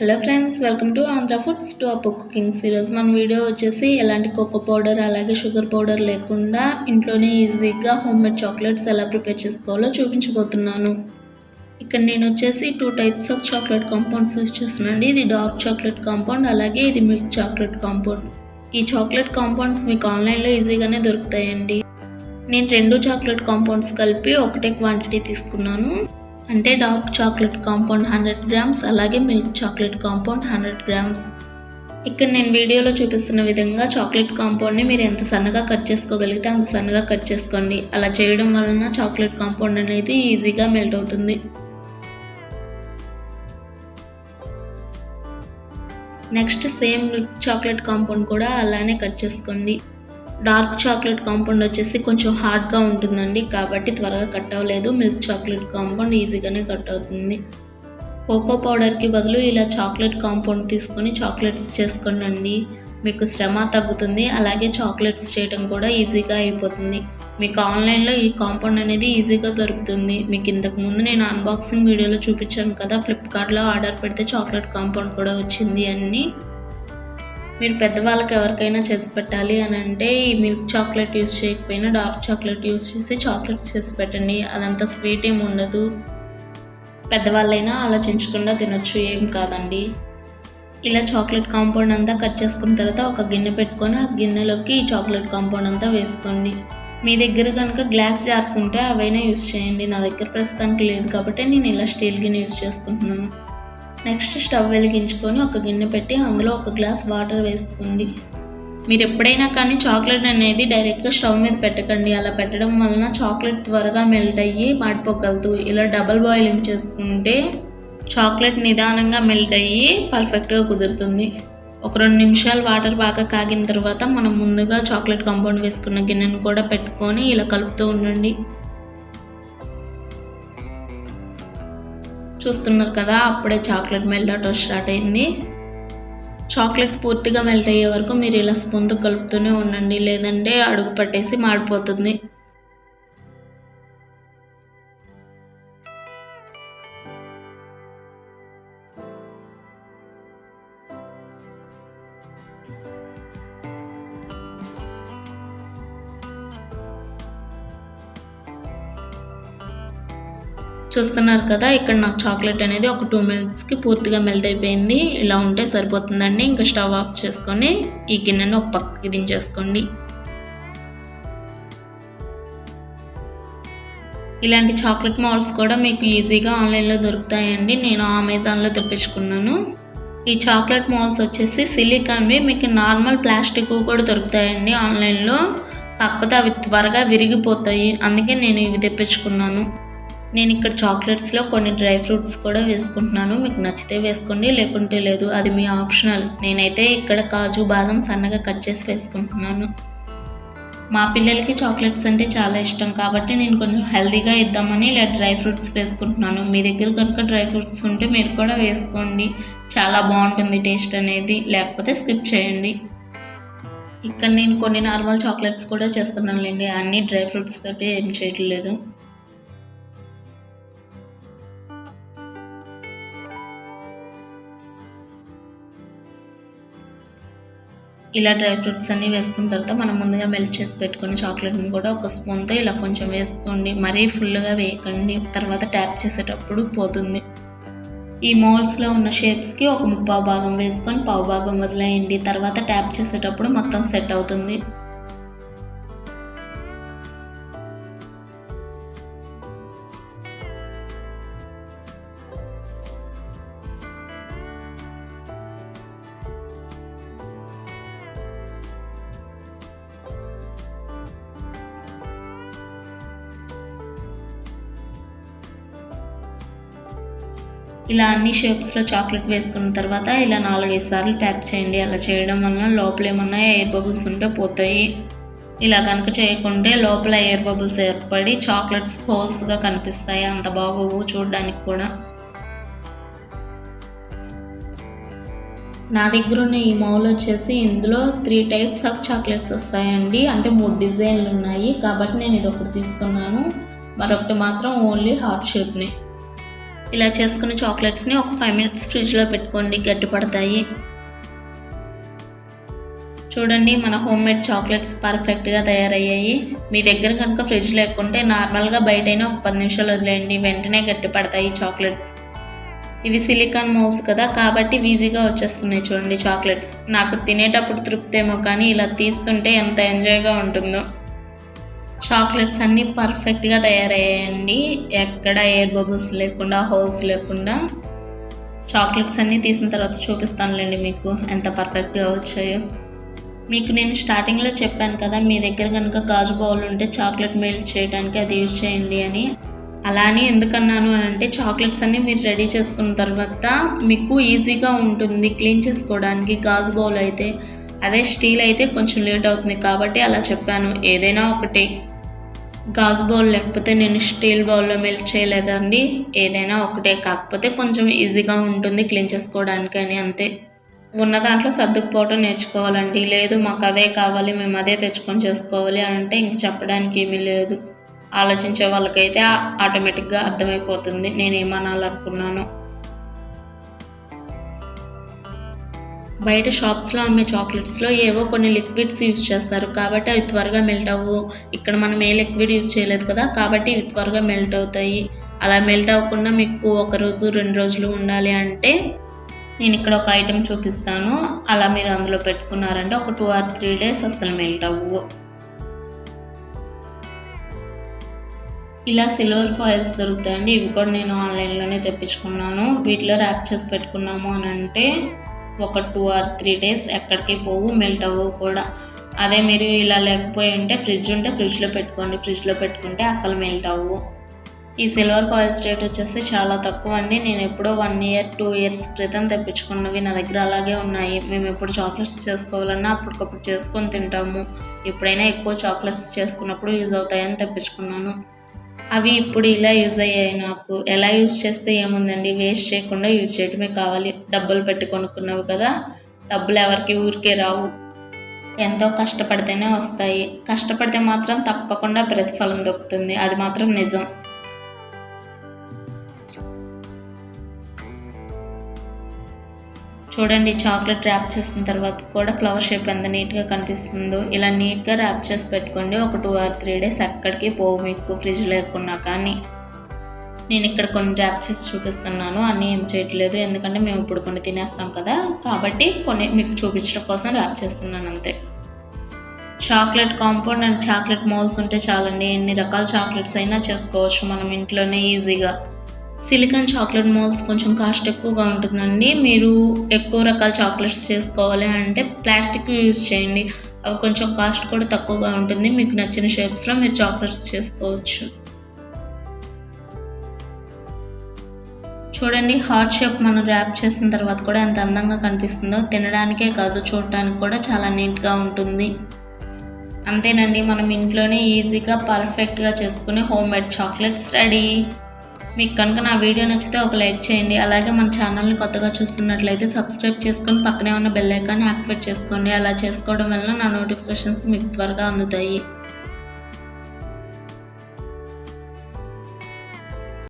Hello friends welcome to Andhra foods to up cookings ఈరోజు మన video వచ్చేసి ఎలాంటి కోకో పౌడర్ అలాగే షుగర్ పౌడర్ లేకుండా ఇంట్లోనే ఈజీగా హోమ్ మేడ్ చాక్లెట్స్ ఎలా ప్రిపేర్ చేసుకోవాలో చూపించబోతున్నాను. ఇక్కడ నేను వచ్చేసి two types of chocolate compounds use చేస్తున్నాను ఇది డార్క్ చాక్లెట్ కాంపౌండ్ అలాగే ఇది మిల్క్ చాక్లెట్ కాంపౌండ్ ఈ చాక్లెట్ కాంపౌండ్స్ మీకు ఆన్లైన్లో ఈజీగానే దొరుకుతాయండి. నేను రెండు చాక్లెట్ కాంపౌండ్స్ కలిపి ఒకటే క్వాంటిటీ తీసుకున్నాను. అంటే dark chocolate compound hundred grams అలాగే milk chocolate compound hundred grams. ఇక్కడ నేను వీడియోలో చూపిస్తున్న విధంగా చాక్లెట్ కాంపౌండ్ని మీరు ఎంత సన్నగా కట్ చేసుకోగలిగితే అంత సన్నగా కట్ చేసుకోండి. అలా చేయడం వలన చాక్లెట్ కాంపౌండ్ అనేది ఈజీగా మెల్ట్ అవుతుంది. Next same milk chocolate compound కూడా అలానే కట్ చేసుకోండి. డార్క్ చాక్లెట్ కాంపౌండ్ వచ్చేసి కొంచెం హార్డ్గా ఉంటుందండి. కాబట్టి త్వరగా కట్ అవ్వలేదు. మిల్క్ చాక్లెట్ కాంపౌండ్ ఈజీగానే కట్ అవుతుంది. కోకో పౌడర్కి బదులు ఇలా చాక్లెట్ కాంపౌండ్ తీసుకొని చాక్లెట్స్ చేసుకోండి మీకు శ్రమ తగ్గుతుంది. అలాగే చాక్లెట్స్ చేయడం కూడా ఈజీగా అయిపోతుంది. మీకు ఆన్లైన్లో ఈ కాంపౌండ్ అనేది ఈజీగా దొరుకుతుంది. మీకు ఇంతకు ముందు నేను అన్బాక్సింగ్ వీడియోలో చూపించాను కదా ఫ్లిప్కార్ట్లో ఆర్డర్ పెడితే చాక్లెట్ కాంపౌండ్ కూడా వచ్చింది అని. మీరు పెద్దవాళ్ళకి ఎవరికైనా చేసి పెట్టాలి అని అంటే ఈ మిల్క్ చాక్లెట్ యూస్ చేయకపోయినా డార్క్ చాక్లెట్ యూస్ చేసి చాక్లెట్ చేసి పెట్టండి. అదంతా స్వీట్ ఏమి ఉండదు. పెద్దవాళ్ళైనా ఆలోచించకుండా తినొచ్చు ఏం కాదండి. ఇలా చాక్లెట్ కాంపౌండ్ అంతా కట్ చేసుకున్న తర్వాత ఒక గిన్నె పెట్టుకొని ఆ గిన్నెలోకి ఈ చాక్లెట్ కాంపౌండ్ అంతా వేసుకోండి. మీ దగ్గర కనుక గ్లాస్ జార్స్ ఉంటే అవైనా యూస్ చేయండి. నా దగ్గర ప్రస్తుతానికి లేదు కాబట్టి నేను ఇలా స్టీల్ గిన్నె యూస్ చేసుకుంటున్నాను. నెక్స్ట్ స్టవ్ వెలిగించుకొని ఒక గిన్నె పెట్టి అందులో ఒక గ్లాస్ వాటర్ వేసుకోండి. మీరు ఎప్పుడైనా కానీ చాక్లెట్ అనేది డైరెక్ట్గా స్టవ్ మీద పెట్టకండి. అలా పెట్టడం వలన చాక్లెట్ త్వరగా మెల్ట్ అయ్యి మాడిపోగలదు. ఇలా డబల్ బాయిలింగ్ చేసుకుంటే చాక్లెట్ నిదానంగా మెల్ట్ అయ్యి పర్ఫెక్ట్గా కుదురుతుంది. ఒక రెండు నిమిషాలు వాటర్ బాగా కాగిన తర్వాత మనం ముందుగా చాక్లెట్ కాంపౌండ్ వేసుకున్న గిన్నెను కూడా పెట్టుకొని ఇలా కలుపుతూ ఉండండి. చూస్తున్నారు కదా అప్పుడే చాక్లెట్ మెల్ట్ అవటం స్టార్ట్ అయింది. చాక్లెట్ పూర్తిగా మెల్ట్ అయ్యే వరకు మీరు ఇలా స్పూన్తో కలుపుతూనే ఉండండి లేదంటే అడుగు పట్టేసి మాడిపోతుంది. చూస్తున్నారు కదా ఇక్కడ నాకు చాక్లెట్ అనేది ఒక టూ మినిట్స్కి పూర్తిగా మెల్ట్ అయిపోయింది. ఇలా ఉంటే సరిపోతుందండి. ఇంకా స్టవ్ ఆఫ్ చేసుకొని ఈ గిన్నెను ఒక పక్కకి దించేసుకోండి. ఇలాంటి చాక్లెట్ మాల్స్ కూడా మీకు ఈజీగా ఆన్లైన్లో దొరుకుతాయండి. నేను అమెజాన్లో తెప్పించుకున్నాను. ఈ చాక్లెట్ మాల్స్ వచ్చేసి సిలికాన్వి. మీకు నార్మల్ ప్లాస్టిక్ కూడా దొరుకుతాయండి ఆన్లైన్లో. కాకపోతే అవి త్వరగా విరిగిపోతాయి. అందుకే నేను ఇవి తెప్పించుకున్నాను. నేను ఇక్కడ చాక్లెట్స్లో కొన్ని డ్రై ఫ్రూట్స్ కూడా వేసుకుంటున్నాను. మీకు నచ్చితే వేసుకోండి లేకుంటే లేదు. అది మీ ఆప్షనల్. నేనైతే ఇక్కడ కాజు బాదం సన్నగా కట్ చేసి వేసుకుంటున్నాను. మా పిల్లలకి చాక్లెట్స్ అంటే చాలా ఇష్టం కాబట్టి నేను కొంచెం హెల్దీగా ఇద్దామని ఇలా డ్రై ఫ్రూట్స్ వేసుకుంటున్నాను. మీ దగ్గర కనుక డ్రై ఫ్రూట్స్ ఉంటే మీరు కూడా వేసుకోండి. చాలా బాగుంటుంది టేస్ట్ అనేది. లేకపోతే స్కిప్ చేయండి. ఇక్కడ నేను కొన్ని నార్మల్ చాక్లెట్స్ కూడా చేస్తున్నాను లేండి అన్ని డ్రై ఫ్రూట్స్ తోటి ఏం చేయట్లేదు. ఇలా డ్రై ఫ్రూట్స్ అన్నీ వేసుకున్న తర్వాత మనం ముందుగా మెల్ట్ చేసి పెట్టుకున్న చాక్లెట్ని కూడా ఒక స్పూన్తో ఇలా కొంచెం వేసుకోండి. మరీ ఫుల్గా వేయకండి. తర్వాత ట్యాప్ చేసేటప్పుడు పోతుంది. ఈ మోల్స్లో ఉన్న షేప్స్కి ఒక ముప్పావు భాగం వేసుకొని పావు భాగం వదిలేయండి. తర్వాత ట్యాప్ చేసేటప్పుడు మొత్తం సెట్ అవుతుంది. ఇలా అన్ని షేప్స్లో చాక్లెట్ వేసుకున్న తర్వాత ఇలా నాలుగైదు సార్లు ట్యాప్ చేయండి. అలా చేయడం వలన లోపల ఏమన్నా ఎయిర్ బబుల్స్ ఉంటే పోతాయి. ఇలా కనుక చేయకుంటే లోపల ఎయిర్ బబుల్స్ ఏర్పడి చాక్లెట్స్ హోల్స్గా కనిపిస్తాయి. అంత బాగోవు చూడడానికి కూడా. నా దగ్గర ఉన్న ఈ మౌల్ వచ్చేసి ఇందులో త్రీ టైప్స్ ఆఫ్ చాక్లెట్స్ వస్తాయండి. అంటే మూడు డిజైన్లు ఉన్నాయి. కాబట్టి నేను ఇది ఒకటి తీసుకున్నాను. మరొకటి మాత్రం ఓన్లీ హార్ట్ షేప్ని ఇలా చేసుకున్న చాక్లెట్స్ని ఒక ఫైవ్ మినిట్స్ ఫ్రిడ్జ్లో పెట్టుకోండి గట్టి పడతాయి. చూడండి మన హోమ్ మేడ్ చాక్లెట్స్ పర్ఫెక్ట్గా తయారయ్యాయి. మీ దగ్గర కనుక ఫ్రిడ్జ్ లేకుంటే నార్మల్గా బయటైనా ఒక పది నిమిషాలు వదిలేయండి వెంటనే గట్టి పడతాయి చాక్లెట్స్. ఇవి సిలికాన్ మౌల్స్ కదా కాబట్టి ఈజీగా వచ్చేస్తున్నాయి చూడండి చాక్లెట్స్. నాకు తినేటప్పుడు తృప్తేమో కానీ ఇలా తీస్తుంటే ఎంత ఎంజాయ్గా ఉంటుందో. చాక్లెట్స్ అన్నీ పర్ఫెక్ట్గా తయారయ్యాయండి. ఎక్కడ ఎయిర్ బబుల్స్ లేకుండా హోల్స్ లేకుండా. చాక్లెట్స్ అన్నీ తీసిన తర్వాత చూపిస్తానులేండి మీకు ఎంత పర్ఫెక్ట్గా వచ్చాయో. మీకు నేను స్టార్టింగ్లో చెప్పాను కదా మీ దగ్గర కనుక గాజు బౌల్ ఉంటే చాక్లెట్ మెల్ట్ చేయడానికి అది యూజ్ చేయండి అని. అలా అని ఎందుకన్నాను అని అంటే చాక్లెట్స్ అన్నీ మీరు రెడీ చేసుకున్న తర్వాత మీకు ఈజీగా ఉంటుంది క్లీన్ చేసుకోవడానికి గాజు బౌల్ అయితే. అదే స్టీల్ అయితే కొంచెం లేట్ అవుతుంది కాబట్టి అలా చెప్పాను. ఏదైనా ఒకటి. గాజు బౌల్ లేకపోతే నేను స్టీల్ బౌల్లో మెల్ట్ చేయలేదండి. ఏదైనా ఒకటే. కాకపోతే కొంచెం ఈజీగా ఉంటుంది క్లీన్ చేసుకోవడానికి అని అంతే. ఉన్న దాంట్లో సర్దుకుపోవటం నేర్చుకోవాలండి. లేదు మాకు అదే కావాలి మేము అదే తెచ్చుకొని చేసుకోవాలి అని అంటే ఇంక చెప్పడానికి ఏమీ లేదు. ఆలోచించే వాళ్ళకైతే ఆటోమేటిక్గా అర్థమైపోతుంది. నేను బయట షాప్స్లో అమ్మే చాక్లెట్స్లో ఏవో కొన్ని లిక్విడ్స్ యూజ్ చేస్తారు. కాబట్టి అవి త్వరగా మెల్ట్ అవ్వు. ఇక్కడ మనం ఏ లిక్విడ్ యూజ్ చేయలేదు కదా కాబట్టి ఇవి త్వరగా మెల్ట్ అవుతాయి. అలా మెల్ట్ అవ్వకుండా మీకు ఒక రోజు రెండు రోజులు ఉండాలి అంటే నేను ఇక్కడ ఒక ఐటెం చూపిస్తాను. అలా మీరు అందులో పెట్టుకున్నారంటే ఒక టూ ఆర్ త్రీ డేస్ అసలు మెల్ట్ అవ్వు. ఇలా సిల్వర్ ఫాయిల్స్ దొరుకుతాయండి. ఇవి కూడా నేను ఆన్లైన్లోనే తెప్పించుకున్నాను. వీటిలో ర్యాప్ చేసి పెట్టుకున్నాము అని అంటే ఒక టూ ఆర్ త్రీ డేస్ ఎక్కడికి పోవు మెల్ట్ అవ్వవు కూడా. అదే మీరు ఇలా లేకపోయి ఉంటే ఫ్రిడ్జ్ ఉంటే ఫ్రిడ్జ్లో పెట్టుకోండి ఫ్రిడ్జ్లో పెట్టుకుంటే అసలు మెల్ట్ అవ్వు. ఈ సిల్వర్ ఫాయిల్ స్టేట్ వచ్చేసి చాలా తక్కువ అండి. నేను ఎప్పుడో వన్ ఇయర్ టూ ఇయర్స్ క్రితం తెప్పించుకున్నవి నా దగ్గర అలాగే ఉన్నాయి. మేము ఎప్పుడు చాక్లెట్స్ చేసుకోవాలన్నా అప్పటికప్పుడు చేసుకొని తింటాము. ఎప్పుడైనా ఎక్కువ చాక్లెట్స్ చేసుకున్నప్పుడు యూజ్ అవుతాయని తెప్పించుకున్నాను. అవి ఇప్పుడు ఇలా యూజ్ అయ్యాయి నాకు. ఎలా యూజ్ చేస్తే ఏముందండి? వేస్ట్ చేయకుండా యూజ్ చేయడమే కావాలి. డబ్బులు పెట్టి కొనుక్కున్నావు కదా డబ్బులు ఎవరికి ఊరికే రావు. ఎంతో కష్టపడితేనే వస్తాయి. కష్టపడితే మాత్రం తప్పకుండా ప్రతిఫలం దొక్కుతుంది. అది మాత్రం నిజం. చూడండి చాక్లెట్ ర్యాప్ చేసిన తర్వాత కూడా ఫ్లవర్ షేప్ ఎంత నీట్గా కనిపిస్తుందో. ఇలా నీట్గా ర్యాప్ చేసి పెట్టుకోండి. ఒక టూ ఆర్ త్రీ డేస్ ఎక్కడికి పోవు మీకు ఫ్రిడ్జ్ లేకున్నా కానీ. నేను ఇక్కడ కొన్ని ర్యాప్ చేసి చూపిస్తున్నాను. అన్నీ ఏం చేయట్లేదు. ఎందుకంటే మేము ఇప్పుడు కొన్ని తినేస్తాం కదా. కాబట్టి కొన్ని మీకు చూపించడం కోసం ర్యాప్ చేస్తున్నాను అంతే. Chocolate compound and chocolate moulds ఉంటే చాలండి. ఎన్ని రకాల చాక్లెట్స్ అయినా చేసుకోవచ్చు మనం ఇంట్లోనే ఈజీగా సిలికాన్ చాక్లెట్ మోల్స్ కొంచెం కాస్ట్ ఎక్కువగా ఉంటుందండి. మీరు ఎక్కువ రకాల చాక్లెట్స్ చేసుకోవాలి అంటే ప్లాస్టిక్ యూజ్ చేయండి. అవి కొంచెం కాస్ట్ కూడా తక్కువగా ఉంటుంది. మీకు నచ్చిన షేప్స్లో మీరు చాక్లెట్స్ చేసుకోవచ్చు. చూడండి హాట్ షేప్ మనం ర్యాప్ చేసిన తర్వాత కూడా ఎంత అందంగా కనిపిస్తుందో తినడానికే కాదు చూడటానికి కూడా చాలా నీట్గా ఉంటుంది. అంతేనండి మనం ఇంట్లోనే ఈజీగా పర్ఫెక్ట్గా చేసుకునే హోమ్ మేడ్ చాక్లెట్స్ రెడీ. మీకు కనుక నా వీడియో నచ్చితే ఒక లైక్ చేయండి. అలాగే మన ఛానల్ని కొత్తగా చూస్తున్నట్లయితే సబ్స్క్రైబ్ చేసుకొని పక్కనే ఉన్న బెల్ ఐకాన్ని యాక్టివేట్ చేసుకోండి. అలా చేసుకోవడం వల్ల నా నోటిఫికేషన్స్ మీకు త్వరగా అందుతాయి.